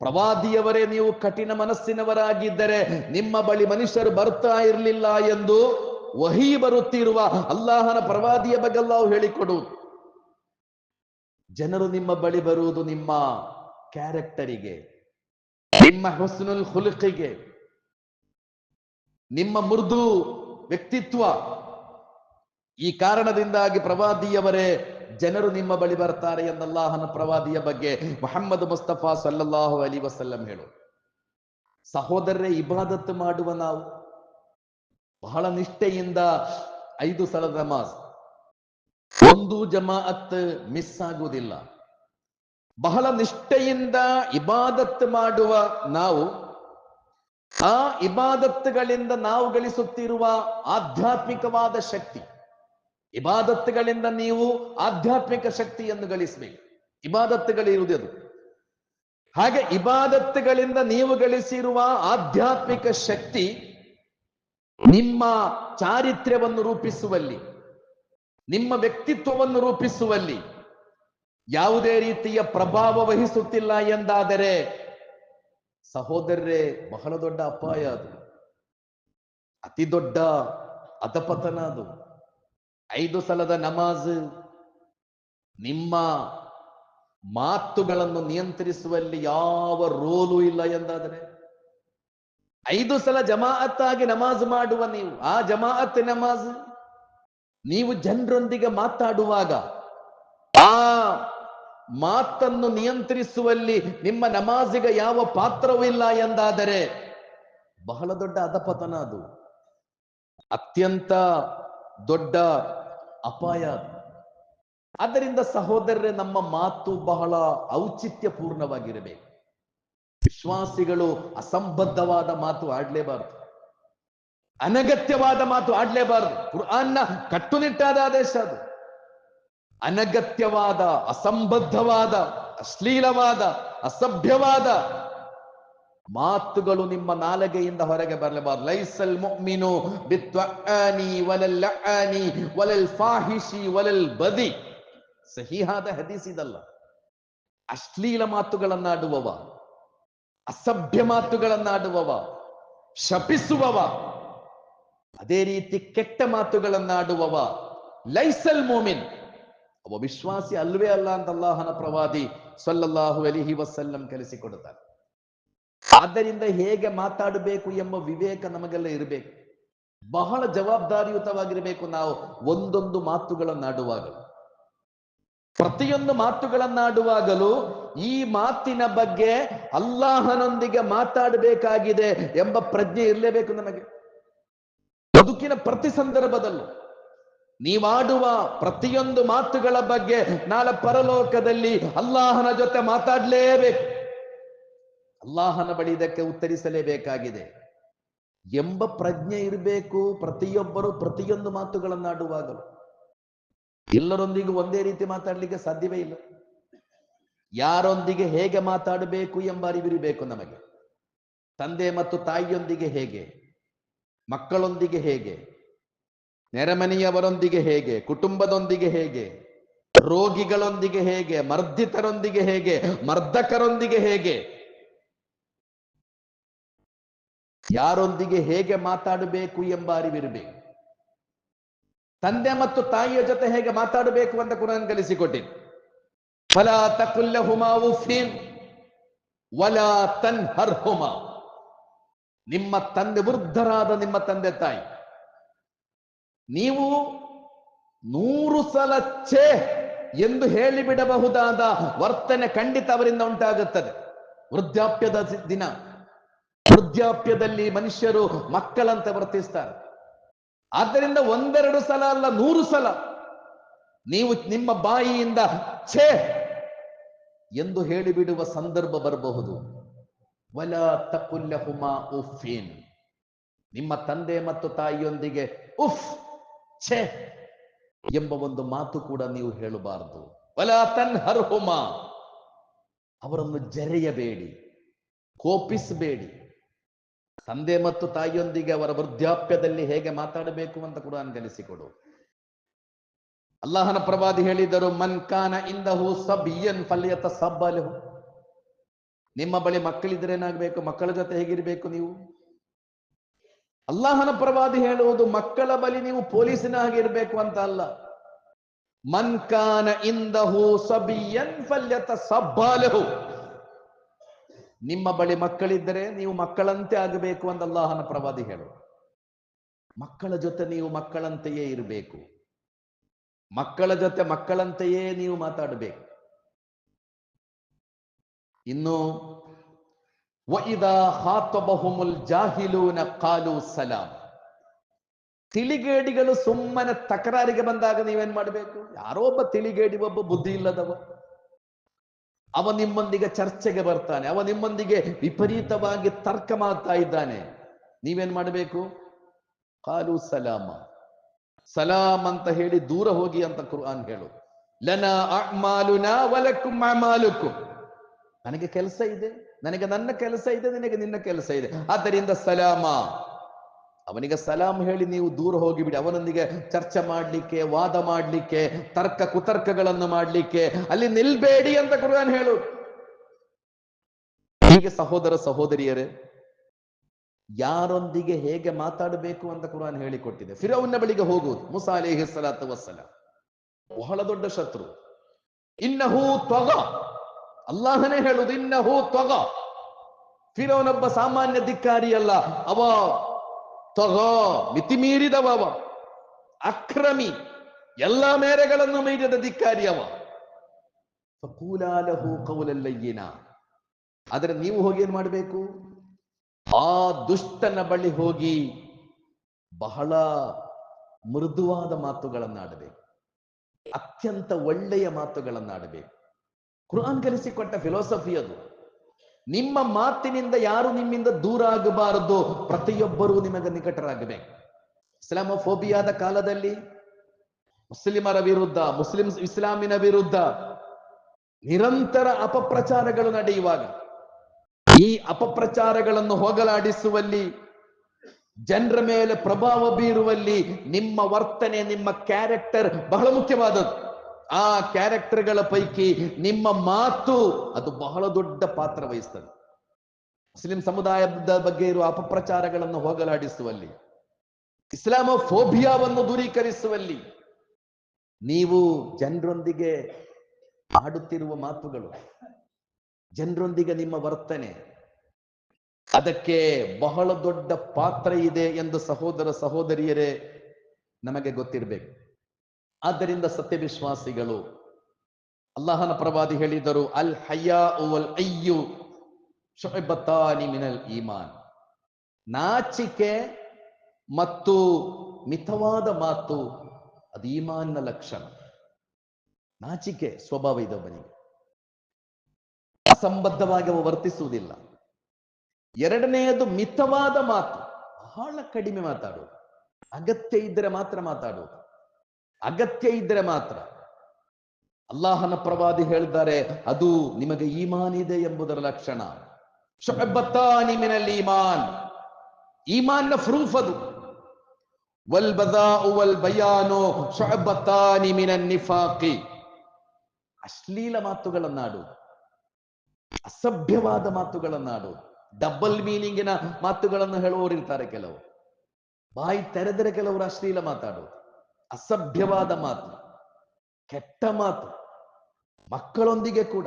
ಪ್ರವಾದಿಯವರೇ, ನೀವು ಕಠಿಣ ಮನಸ್ಸಿನವರಾಗಿದ್ದರೆ ನಿಮ್ಮ ಬಳಿ ಮನುಷ್ಯರು ಬರ್ತಾ ಇರಲಿಲ್ಲ ಎಂದು ವಹಿ ಬರುತ್ತಿರುವ ಅಲ್ಲಾಹನ ಪ್ರವಾದಿಯ ಬಗ್ಗೆ ಅಲ್ಲಾವು ಹೇಳಿಕೊಡು. ಜನರು ನಿಮ್ಮ ಬಳಿ ಬರುವುದು ನಿಮ್ಮ ಕ್ಯಾರೆಕ್ಟರಿಗೆ, ನಿಮ್ಮ ಹುಸ್ನುಲ್ ಹುಲುಕಿಗೆ ನಿಮ್ಮ ಮೃದು ವ್ಯಕ್ತಿತ್ವ. ಈ ಕಾರಣದಿಂದಾಗಿ ಪ್ರವಾದಿಯವರೇ ಜನರು ನಿಮ್ಮ ಬಳಿ ಬರ್ತಾರೆ ಎಂದಲ್ಲಾಹನ ಪ್ರವಾದಿಯ ಬಗ್ಗೆ ಮೊಹಮ್ಮದ್ ಮುಸ್ತಫಾ ಸಲ್ಲಲ್ಲಾಹು ಅಲಿ ವಸಲ್ಲಂ ಹೇಳು. ಸಹೋದರರೇ ಇಬಾದತ್ ಮಾಡುವ ನಾವು. ಬಹಳ ನಿಷ್ಠೆಯಿಂದ ಐದು ಸಲ ನಮಾಜ್. ಒಂದು ಜಮಾಅತ್ ಮಿಸ್ ಆಗುವುದಿಲ್ಲ. ಬಹಳ ನಿಷ್ಠೆಯಿಂದ ಇಬಾದತ್ ಮಾಡುವ ನಾವು ಆ ಇಬಾದತ್ತುಗಳಿಂದ ನಾವು ಗಳಿಸುತ್ತಿರುವ ಆಧ್ಯಾತ್ಮಿಕವಾದ ಶಕ್ತಿ. ಇಬಾದತ್ತುಗಳಿಂದ ನೀವು ಆಧ್ಯಾತ್ಮಿಕ ಶಕ್ತಿಯನ್ನು ಗಳಿಸಬೇಕು. ಇಬಾದತ್ತುಗಳಿರುವುದು ಅದು. ಹಾಗೆ ಇಬಾದತ್ತುಗಳಿಂದ ನೀವು ಗಳಿಸಿರುವ ಆಧ್ಯಾತ್ಮಿಕ ಶಕ್ತಿ ನಿಮ್ಮ ಚಾರಿತ್ರ್ಯವನ್ನು ರೂಪಿಸುವಲ್ಲಿ, ನಿಮ್ಮ ವ್ಯಕ್ತಿತ್ವವನ್ನು ರೂಪಿಸುವಲ್ಲಿ ಯಾವುದೇ ರೀತಿಯ ಪ್ರಭಾವ ವಹಿಸುತ್ತಿಲ್ಲ ಎಂದಾದರೆ ಸಹೋದರರೇ, ಬಹಳ ದೊಡ್ಡ ಅಪಾಯ ಅದು. ಅತಿ ದೊಡ್ಡ ಅತಪತನ ಅದು. ಐದು ಸಲದ ನಮಾಜ್, ನಿಮ್ಮ ಮಾತುಗಳನ್ನು ನಿಯಂತ್ರಿಸುವಲ್ಲಿ ಯಾವ ರೋಲು ಇಲ್ಲ ಎಂದಾದರೆ, ಐದು ಸಲ ಜಮಾಅತ್ತಾಗಿ ನಮಾಜ್ ಮಾಡುವ ನೀವು, ಆ ಜಮಾಅತ್ ನಮಾಜ್, ನೀವು ಜನರೊಂದಿಗೆ ಮಾತಾಡುವಾಗ ಮಾತನ್ನು ನಿಯಂತ್ರಿಸುವಲ್ಲಿ ನಿಮ್ಮ ನಮಾಜಿಗ ಯಾವ ಪಾತ್ರವೂ ಇಲ್ಲ ಎಂದಾದರೆ ಬಹಳ ದೊಡ್ಡ ಅಧಪತನ ಅದು. ಅತ್ಯಂತ ದೊಡ್ಡ ಅಪಾಯ ಆದ್ದರಿಂದ ಸಹೋದರರೇ, ನಮ್ಮ ಮಾತು ಬಹಳ ಔಚಿತ್ಯಪೂರ್ಣವಾಗಿರಬೇಕು. ವಿಶ್ವಾಸಿಗಳು ಅಸಂಬದ್ಧವಾದ ಮಾತು ಆಡ್ಲೇಬಾರದು. ಅನಗತ್ಯವಾದ ಮಾತು ಆಡ್ಲೇಬಾರದು. ಕುರ್ಆನ್ನ ಕಟ್ಟುನಿಟ್ಟಾದ ಆದೇಶ ಅದು. ಅನಗತ್ಯವಾದ, ಅಸಂಬದ್ಧವಾದ, ಅಶ್ಲೀಲವಾದ, ಅಸಭ್ಯವಾದ ಮಾತುಗಳು ನಿಮ್ಮ ನಾಲಗೆಯಿಂದ ಹೊರಗೆ ಬರಲೇಬಾರದು. ಲೈಸಲ್ ಮೊಮ್ಮಿನು ಬಿತ್ವ ಅನಿ ವಲಲ್ ಅನಿ ವಲಲ್ ಫಾಹಿಶಿ ವಲಲ್ ಬದಿ ಸಹಿಹಾದ ಹದಿಸಿದಲ್ಲ ಅಶ್ಲೀಲ ಮಾತುಗಳನ್ನಾಡುವವ, ಅಸಭ್ಯ ಮಾತುಗಳನ್ನಾಡುವವ, ಶಪಿಸುವವ, ಅದೇ ರೀತಿ ಕೆಟ್ಟ ಮಾತುಗಳನ್ನಾಡುವವ, ಲೈಸಲ್ ಮೋಮಿನ್. ಅವ ವಿಶ್ವಾಸಿ ಅಲ್ವೇ ಅಲ್ಲ ಅಂತ ಅಲ್ಲಾಹನ ಪ್ರವಾದಿ ಸಲ್ಲಲ್ಲಾಹು ಅಲಿಹಿ ವಸಲ್ಲಂ ಕಲಿಸಿಕೊಡುತ್ತಾರೆ. ಆದ್ದರಿಂದ ಹೇಗೆ ಮಾತಾಡಬೇಕು ಎಂಬ ವಿವೇಕ ನಮಗೆಲ್ಲ ಇರಬೇಕು. ಬಹಳ ಜವಾಬ್ದಾರಿಯುತವಾಗಿರಬೇಕು ನಾವು ಒಂದೊಂದು ಮಾತುಗಳನ್ನಾಡುವಾಗಲೂ ಪ್ರತಿಯೊಂದು ಮಾತುಗಳನ್ನಾಡುವಾಗಲೂ ಈ ಮಾತಿನ ಬಗ್ಗೆ ಅಲ್ಲಾಹನೊಂದಿಗೆ ಮಾತಾಡಬೇಕಾಗಿದೆ ಎಂಬ ಪ್ರಜ್ಞೆ ಇರಲೇಬೇಕು ನಮಗೆ. ಬದುಕಿನ ಪ್ರತಿ ಸಂದರ್ಭದಲ್ಲೂ. ನೀವಾಡುವ ಪ್ರತಿಯೊಂದು ಮಾತುಗಳ ಬಗ್ಗೆ ನಾಳೆ ಪರಲೋಕದಲ್ಲಿ ಅಲ್ಲಾಹನ ಜೊತೆ ಮಾತಾಡಲೇಬೇಕು. ಅಲ್ಲಾಹನ ಬಳಿ ಇದಕ್ಕೆ ಉತ್ತರಿಸಲೇಬೇಕಾಗಿದೆ. ಎಂಬ ಪ್ರಜ್ಞೆ ಇರಬೇಕು, ಪ್ರತಿಯೊಬ್ಬರು ಪ್ರತಿಯೊಂದು ಮಾತುಗಳನ್ನಾಡುವಾಗಲೂ. ಎಲ್ಲರೊಂದಿಗೂ ಒಂದೇ ರೀತಿ ಮಾತಾಡಲಿಕ್ಕೆ ಸಾಧ್ಯವೇ ಇಲ್ಲ. ಯಾರೊಂದಿಗೆ ಹೇಗೆ ಮಾತಾಡಬೇಕು ಎಂಬ ಅರಿವಿರಬೇಕು ನಮಗೆ. ತಂದೆ ಮತ್ತು ತಾಯಿಯೊಂದಿಗೆ ಹೇಗೆ? ಮಕ್ಕಳೊಂದಿಗೆ ಹೇಗೆ? ನೆರೆಮನೆಯವರೊಂದಿಗೆ ಹೇಗೆ, ಕುಟುಂಬದೊಂದಿಗೆ ಹೇಗೆ, ರೋಗಿಗಳೊಂದಿಗೆ ಹೇಗೆ, ಮರ್ದಿತರೊಂದಿಗೆ ಹೇಗೆ, ಮರ್ದಕರೊಂದಿಗೆ ಹೇಗೆ, ಯಾರೊಂದಿಗೆ ಹೇಗೆ ಮಾತಾಡಬೇಕು ಎಂಬ ಅರಿವಿರಬೇಕು. ತಂದೆ ಮತ್ತು ತಾಯಿಯ ಜೊತೆ ಹೇಗೆ ಮಾತಾಡಬೇಕು ಅಂತ ಕುರಾನ್ ಹುಮಾವು ಫಲಾ ತಕುಲ್ಲಹುಮಾ ಉಫೀನ್ ವಲಾ ಹುಮಾ ನಿಮ್ಮ ತಂದೆ ವೃದ್ಧರಾದ ನಿಮ್ಮ ತಂದೆ ತಾಯಿ. ನೀವು ನೂರು ಸಲ ಛೇ ಎಂದು ಹೇಳಿಬಿಡಬಹುದಾದ ವರ್ತನೆ ಖಂಡಿತ ಅವರಿಂದ ಉಂಟಾಗುತ್ತದೆ. ವೃದ್ಧಾಪ್ಯದ ದಿನ. ವೃದ್ಧಾಪ್ಯದಲ್ಲಿ ಮನುಷ್ಯರು ಮಕ್ಕಳಂತೆ ವರ್ತಿಸ್ತಾರೆ. ಆದ್ದರಿಂದ ಒಂದೆರಡು ಸಲ ಅಲ್ಲ, ನೂರು ಸಲ ನೀವು ನಿಮ್ಮ ಬಾಯಿಯಿಂದ ಛೇ ಎಂದು ಹೇಳಿಬಿಡುವ ಸಂದರ್ಭ ಬರಬಹುದು. ವಲ ತಕುಲ್ಲಹುಮಾ ಉಫ್ ನಿಮ್ಮ ತಂದೆ ಮತ್ತು ತಾಯಿಯೊಂದಿಗೆ ಉಫ್ ಛೇ ಎಂಬ ಒಂದು ಮಾತು ಕೂಡ ನೀವು ಹೇಳಬಾರದು. ವಲ ತನ್ಹರ್ಹುಮಾ. ಅವರನ್ನು ಜರೆಯಬೇಡಿ, ಕೋಪಿಸಬೇಡಿ. ತಂದೆ ಮತ್ತು ತಾಯಿಯೊಂದಿಗೆ ಅವರ ವೃದ್ಧಾಪ್ಯದಲ್ಲಿ ಹೇಗೆ ಮಾತಾಡಬೇಕು ಅಂತ ಕೂಡ ಕಲಿಸಿಕೊಡು ಅಲ್ಲಾಹನ ಪ್ರವಾದಿ ಹೇಳಿದರು, ಮನ್ ಕಾನ ಇಂದಹು ಸಬಿಯನ್ ಫಲ್ಯತ ಸಬ್ಬಲಹು ನಿಮ್ಮ ಬಳಿ ಮಕ್ಕಳಿದ್ರೆ ಏನಾಗಬೇಕು? ಮಕ್ಕಳ ಜೊತೆ ಹೇಗಿರಬೇಕು ನೀವು? ಅಲ್ಲಾಹನ ಪ್ರವಾದಿ ಹೇಳುವುದು ಮಕ್ಕಳ ಬಳಿ ನೀವು ಪೊಲೀಸಿನ ಹಾಗೆ ಇರಬೇಕು ಅಂತ ಅಲ್ಲ. ಮನ್ಕಾನ ಇಂದಹು ಸಬಿಯನ್ ಫಲ್ಯತ ಸಬ್ಬಾಲಹು. ನಿಮ್ಮ ಬಳಿ ಮಕ್ಕಳಿದ್ದರೆ ನೀವು ಮಕ್ಕಳಂತೆ ಆಗಬೇಕು ಅಂತ ಅಲ್ಲಾಹನ ಪ್ರವಾದಿ ಹೇಳು. ಮಕ್ಕಳ ಜೊತೆ ನೀವು ಮಕ್ಕಳಂತೆಯೇ ಇರಬೇಕು. ಮಕ್ಕಳ ಜೊತೆ ಮಕ್ಕಳಂತೆಯೇ ನೀವು ಮಾತಾಡಬೇಕು. ಇನ್ನು ಕಾಲು ಸಲಾಂ ತಿಳಿಗೇಡಿಗಳು ಸುಮ್ಮನೆ ತಕರಾರಿಗೆ ಬಂದಾಗ ನೀವೇನ್ ಮಾಡಬೇಕು? ಯಾರೋ ಒಬ್ಬ ತಿಳಿಗೇಡಿ, ಒಬ್ಬ ಬುದ್ಧಿ ಇಲ್ಲದವ. ಅವ ನಿಮ್ಮೊಂದಿಗೆ ಚರ್ಚೆಗೆ ಬರ್ತಾನೆ. ಅವ ನಿಮ್ಮೊಂದಿಗೆ ವಿಪರೀತವಾಗಿ ತರ್ಕ ಮಾಡ್ತಾ ಇದ್ದಾನೆ. ನೀವೇನ್ ಮಾಡಬೇಕು? ಕಾಲು ಸಲಾಮ. ಸಲಾಮ್ ಅಂತ ಹೇಳಿ ದೂರ ಹೋಗಿ ಅಂತ ಕುರ್ಆನ್ ಹೇಳು. ಲನ ಅಮಾಲುನ ವಲಕುಂ ಅಮಾಲುಕುಂ ನನಗೆ ಕೆಲಸ ಇದೆ, ನನಗೆ ನನ್ನ ಕೆಲಸ ಇದೆ, ನಿನಗೆ ನಿನ್ನ ಕೆಲಸ ಇದೆ. ಆದ್ದರಿಂದ ಸಲಾಮ. ಅವನಿಗೆ ಸಲಾಮ್ ಹೇಳಿ ನೀವು ದೂರ ಹೋಗಿಬಿಡಿ. ಅವನೊಂದಿಗೆ ಚರ್ಚೆ ಮಾಡ್ಲಿಕ್ಕೆ, ವಾದ ಮಾಡ್ಲಿಕ್ಕೆ, ತರ್ಕ ಕುತರ್ಕಗಳನ್ನು ಮಾಡ್ಲಿಕ್ಕೆ. ಅಲ್ಲಿ ನಿಲ್ಬೇಡಿ ಅಂತ ಕುರ್ಆನ್ ಹೇಳು. ಹೀಗೆ ಸಹೋದರ ಸಹೋದರಿಯರೇ, ಯಾರೊಂದಿಗೆ ಹೇಗೆ ಮಾತಾಡಬೇಕು ಅಂತ ಕುರಾನ್ ಹೇಳಿಕೊಟ್ಟಿದೆ. ಫಿರೌನ್ನ ಬಳಿಗೆ ಹೋಗುವುದು. ಮುಸಾಲೆ ಅಲೇಹಿ ಸಲಾತು ವಸಲ ಬಹಳ ದೊಡ್ಡ ಶತ್ರು. ಇನ್ನಹೂ ತ್ವಗ. ಅಲ್ಲಾಹನೇ ಹೇಳುದು, ಇನ್ನಹೂ ತ್ವಗ. ಫಿರೋನೊಬ್ಬ ಸಾಮಾನ್ಯ ಧಿಕ್ಕಾರಿ ಅಲ್ಲ ಅವ ತ್ವಗ ಮಿತಿ ಮೀರಿದವ ಅವ, ಅಕ್ರಮಿ, ಎಲ್ಲ ಮೇರೆಗಳನ್ನು ಮೀರಿದ ಧಿಕ್ಕಾರಿ ಅವ. ಕೂಲಾಲಹು ಕೌಲಲ್ಲಯ್ಯನ ಆದ್ರೆ ನೀವು ಹೋಗಿ ಏನ್ ಮಾಡಬೇಕು? ಆ ದುಷ್ಟನ ಬಳಿ ಹೋಗಿ ಬಹಳ ಮೃದುವಾದ ಮಾತುಗಳನ್ನಾಡಬೇಕು, ಅತ್ಯಂತ ಒಳ್ಳೆಯ ಮಾತುಗಳನ್ನಾಡಬೇಕು. ಕುರಾನ್ ಕಲಿಸಿಕೊಟ್ಟ ಫಿಲಾಸಫಿ ಅದು. ನಿಮ್ಮ ಮಾತಿನಿಂದ ಯಾರು ನಿಮ್ಮಿಂದ ದೂರ ಆಗಬಾರದು? ಪ್ರತಿಯೊಬ್ಬರೂ ನಿಮಗೆ ನಿಕಟರಾಗಬೇಕು. ಇಸ್ಲಾಮೋಫೋಬಿಯಾದ ಕಾಲದಲ್ಲಿ ಮುಸ್ಲಿಮರ ವಿರುದ್ಧ ಮುಸ್ಲಿಂ ಇಸ್ಲಾಮಿನ ವಿರುದ್ಧ ನಿರಂತರ ಅಪಪ್ರಚಾರಗಳು ನಡೆಯುವಾಗ, ಈ ಅಪಪ್ರಚಾರಗಳನ್ನು ಹೋಗಲಾಡಿಸುವಲ್ಲಿ, ಜನರ ಮೇಲೆ ಪ್ರಭಾವ ಬೀರುವಲ್ಲಿ ನಿಮ್ಮ ವರ್ತನೆ, ನಿಮ್ಮ ಕ್ಯಾರೆಕ್ಟರ್ ಬಹಳ ಮುಖ್ಯವಾದದ್ದು. ಆ ಕ್ಯಾರೆಕ್ಟರ್ಗಳ ಪೈಕಿ ನಿಮ್ಮ ಮಾತು ಅದು ಬಹಳ ದೊಡ್ಡ ಪಾತ್ರ ವಹಿಸ್ತದೆ. ಮುಸ್ಲಿಂ ಸಮುದಾಯದ ಬಗ್ಗೆ ಇರುವ ಅಪಪ್ರಚಾರಗಳನ್ನು ಹೋಗಲಾಡಿಸುವಲ್ಲಿ, ಇಸ್ಲಾಮೋಫೋಬಿಯಾವನ್ನು ದೂರೀಕರಿಸುವಲ್ಲಿ ನೀವು ಜನರೊಂದಿಗೆ ಆಡುತ್ತಿರುವ ಮಾತುಗಳು, ಜನರೊಂದಿಗೆ ನಿಮ್ಮ ವರ್ತನೆ, ಅದಕ್ಕೆ ಬಹಳ ದೊಡ್ಡ ಪಾತ್ರ ಇದೆ ಎಂದು ಸಹೋದರ ಸಹೋದರಿಯರೇ, ನಮಗೆ ಗೊತ್ತಿರಬೇಕು. ಆದ್ದರಿಂದ ಸತ್ಯವಿಶ್ವಾಸಿಗಳು, ಅಲ್ಲಾಹನ ಪ್ರವಾದಿ ಹೇಳಿದರು, ಅಲ್ ಹಯ್ಯಾ ಉಲ್ ಅಯ್ಯು ಮಿನಲ್ ಈಮಾನ್. ನಾಚಿಕೆ ಮತ್ತು ಮಿತವಾದ ಮಾತು ಅದು ಈಮಾನ್ನ ಲಕ್ಷಣ. ನಾಚಿಕೆ ಸ್ವಭಾವ ಇದೊಬ್ಬನಿಗೆ ಅಸಂಬದ್ಧವಾಗಿ ಅವ ವರ್ತಿಸುವುದಿಲ್ಲ. ಎರಡನೆಯದು ಮಿತವಾದ ಮಾತು. ಬಹಳ ಕಡಿಮೆ ಮಾತಾಡು. ಅಗತ್ಯ ಇದ್ದರೆ ಮಾತ್ರ ಮಾತಾಡುವುದು ಅಗತ್ಯ ಇದ್ರೆ ಮಾತ್ರ. ಅಲ್ಲಾಹನ ಪ್ರವಾದಿ ಹೇಳಿದ್ದಾರೆ, ಅದು ನಿಮಗೆ ಈಮಾನ್ ಇದೆ ಎಂಬುದರ ಲಕ್ಷಣ. ಮಿನಲ್ ಈಮಾನ್. ಈಮಾನ್ನ ಪ್ರೂಫ್ ಅದು. ವಲ್ ಬಯಾನೋ ಶುಅಬತಾನಿ ಮಿನನ್ ನಿಫಾಕಿ. ಅಶ್ಲೀಲ ಮಾತುಗಳನ್ನಾಡು ಅಸಭ್ಯವಾದ ಮಾತುಗಳನ್ನಾಡು ಡಬಲ್ ಮೀನಿಂಗಿನ ಮಾತುಗಳನ್ನು ಹೇಳುವವರು ಇರ್ತಾರೆ ಕೆಲವು. ಬಾಯಿ ತೆರೆದರೆ ಕೆಲವರು ಅಶ್ಲೀಲ ಮಾತಾಡುವುದು ಅಸಭ್ಯವಾದ ಮಾತು, ಕೆಟ್ಟ ಮಾತು, ಮಕ್ಕಳೊಂದಿಗೆ ಕೂಡ.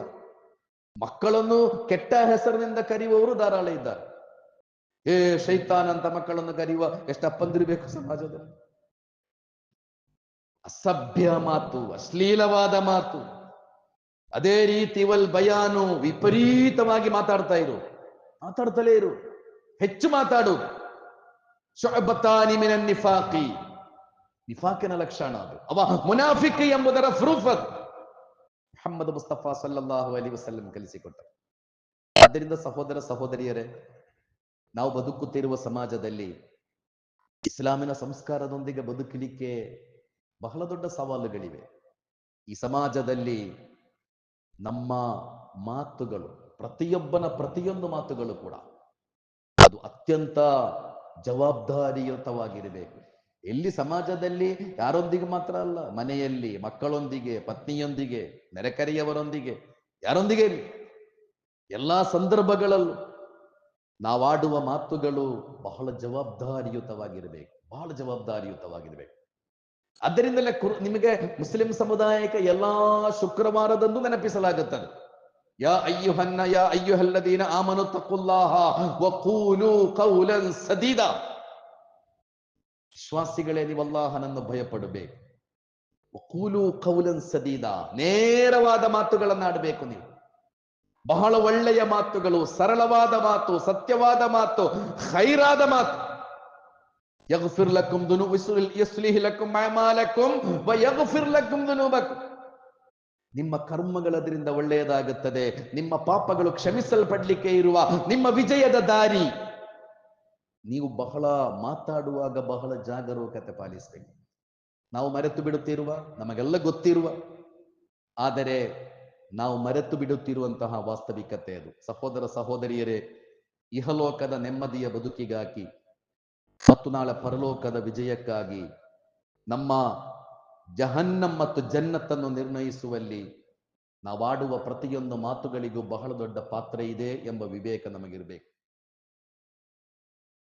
ಮಕ್ಕಳನ್ನು ಕೆಟ್ಟ ಹೆಸರಿನಿಂದ ಕರೆಯುವವರು ಧಾರಾಳ ಇದ್ದಾರೆ. ಏ ಶೈತಾನ್ ಅಂತ ಮಕ್ಕಳನ್ನು ಕರೆಯುವ ಎಷ್ಟು ಅಪ್ಪಂದಿರಬೇಕು ಸಮಾಜದಲ್ಲಿ ಅಸಭ್ಯ ಮಾತು, ಅಶ್ಲೀಲವಾದ ಮಾತು. ಅದೇ ರೀತಿ ವಲ್ ಬಯಾನು ವಿಪರೀತವಾಗಿ ಮಾತಾಡ್ತಾ ಇರು. ಮಾತಾಡ್ತಲೇ ಇರು. ಹೆಚ್ಚು ಮಾತಾಡು. ನಿಫಾಕಿ. ನಿಫಾಕಿನ ಲಕ್ಷಣ ಅದು. ಅವ ಮುನಾಫಿಕ್ ಎಂಬುದರ ಪ್ರೂಫ್ ಅದು. ಮುಹಮ್ಮದ್ ಮುಸ್ತಫಾ ಸಲ್ಲಾಹು ಅಲಿ ವಸಲ್ಲಂ ಕಲಿಸಿಕೊಟ್ಟರು. ಆದ್ದರಿಂದ ಸಹೋದರ ಸಹೋದರಿಯರೇ, ನಾವು ಬದುಕುತ್ತಿರುವ ಸಮಾಜದಲ್ಲಿ ಇಸ್ಲಾಮಿನ ಸಂಸ್ಕಾರದೊಂದಿಗೆ ಬದುಕಲಿಕ್ಕೆ ಬಹಳ ದೊಡ್ಡ ಸವಾಲುಗಳಿವೆ. ಈ ಸಮಾಜದಲ್ಲಿ ನಮ್ಮ ಮಾತುಗಳು, ಪ್ರತಿಯೊಬ್ಬನ ಪ್ರತಿಯೊಂದು ಮಾತುಗಳು ಕೂಡ ಅದು ಅತ್ಯಂತ ಜವಾಬ್ದಾರಿಯುತವಾಗಿರಬೇಕು. ಎಲ್ಲಿ ಸಮಾಜದಲ್ಲಿ ಯಾರೊಂದಿಗೆ ಮಾತ್ರ ಅಲ್ಲ, ಮನೆಯಲ್ಲಿ, ಮಕ್ಕಳೊಂದಿಗೆ, ಪತ್ನಿಯೊಂದಿಗೆ, ನೆರೆಕರೆಯವರೊಂದಿಗೆ, ಯಾರೊಂದಿಗೆ ಎಲ್ಲಾ ಸಂದರ್ಭಗಳಲ್ಲೂ ನಾವಾಡುವ ಮಾತುಗಳು ಬಹಳ ಜವಾಬ್ದಾರಿಯುತವಾಗಿರಬೇಕು ಬಹಳ ಜವಾಬ್ದಾರಿಯುತವಾಗಿರಬೇಕು. ಅದರಿಂದಲೇ ಕುರ್- ನಿಮಗೆ ಮುಸ್ಲಿಂ ಸಮುದಾಯಕ್ಕೆ ಎಲ್ಲಾ ಶುಕ್ರವಾರದಂದು ನೆನಪಿಸಲಾಗುತ್ತದೆ. ಯಾ ಅಯ್ಯುಹನ್ನ, ಯಾ ಅಯ್ಯುಹಲ್ಲದೀನ ಆಮನು ತಕುಲ್ಲಾಹ, ವಕೂಲು ಕೌಲನ್ ಸದೀದ. ವಿಶ್ವಾಸಿಗಳೇ ನೀವಲ್ಲಾಹನನ್ನು ಭಯಪಡಬೇಕು. ಕೂಲು ಕೌಲನ್ ಸದೀದ. ನೇರವಾದ ಮಾತುಗಳನ್ನು ಆಡಬೇಕು ನೀವು. ಬಹಳ ಒಳ್ಳೆಯ ಮಾತುಗಳು, ಸರಳವಾದ ಮಾತು, ಸತ್ಯವಾದ ಮಾತು, ಖೈರಾದ ಮಾತು. ನಿಮ್ಮ ಕರ್ಮಗಳದರಿಂದ ಒಳ್ಳೆಯದಾಗುತ್ತದೆ. ನಿಮ್ಮ ಪಾಪಗಳು ಕ್ಷಮಿಸಲ್ಪಡ್ಲಿಕ್ಕೆ ಇರುವ ನಿಮ್ಮ ವಿಜಯದ ದಾರಿ. ನೀವು ಬಹಳ ಮಾತಾಡುವಾಗ ಬಹಳ ಜಾಗರೂಕತೆ ಪಾಲಿಸಬೇಕು. ನಾವು ಮರೆತು ಬಿಡುತ್ತಿರುವ, ನಮಗೆಲ್ಲ ಗೊತ್ತಿರುವ, ಆದರೆ ನಾವು ಮರೆತು ಬಿಡುತ್ತಿರುವಂತಹ ವಾಸ್ತವಿಕತೆ ಅದು. ಸಹೋದರ ಸಹೋದರಿಯರೇ, ಇಹಲೋಕದ ನೆಮ್ಮದಿಯ ಬದುಕಿಗಾಗಿ ಮತ್ತು ನಾಳೆ ಪರಲೋಕದ ವಿಜಯಕ್ಕಾಗಿ ನಮ್ಮ ಜಹನ್ನಂ ಮತ್ತು ಜನ್ನತ್ತನ್ನು ನಿರ್ಣಯಿಸುವಲ್ಲಿ ನಾವಾಡುವ ಪ್ರತಿಯೊಂದು ಮಾತುಗಳಿಗೂ ಬಹಳ ದೊಡ್ಡ ಪಾತ್ರ ಇದೆ ಎಂಬ ವಿವೇಕ ನಮಗಿರಬೇಕು.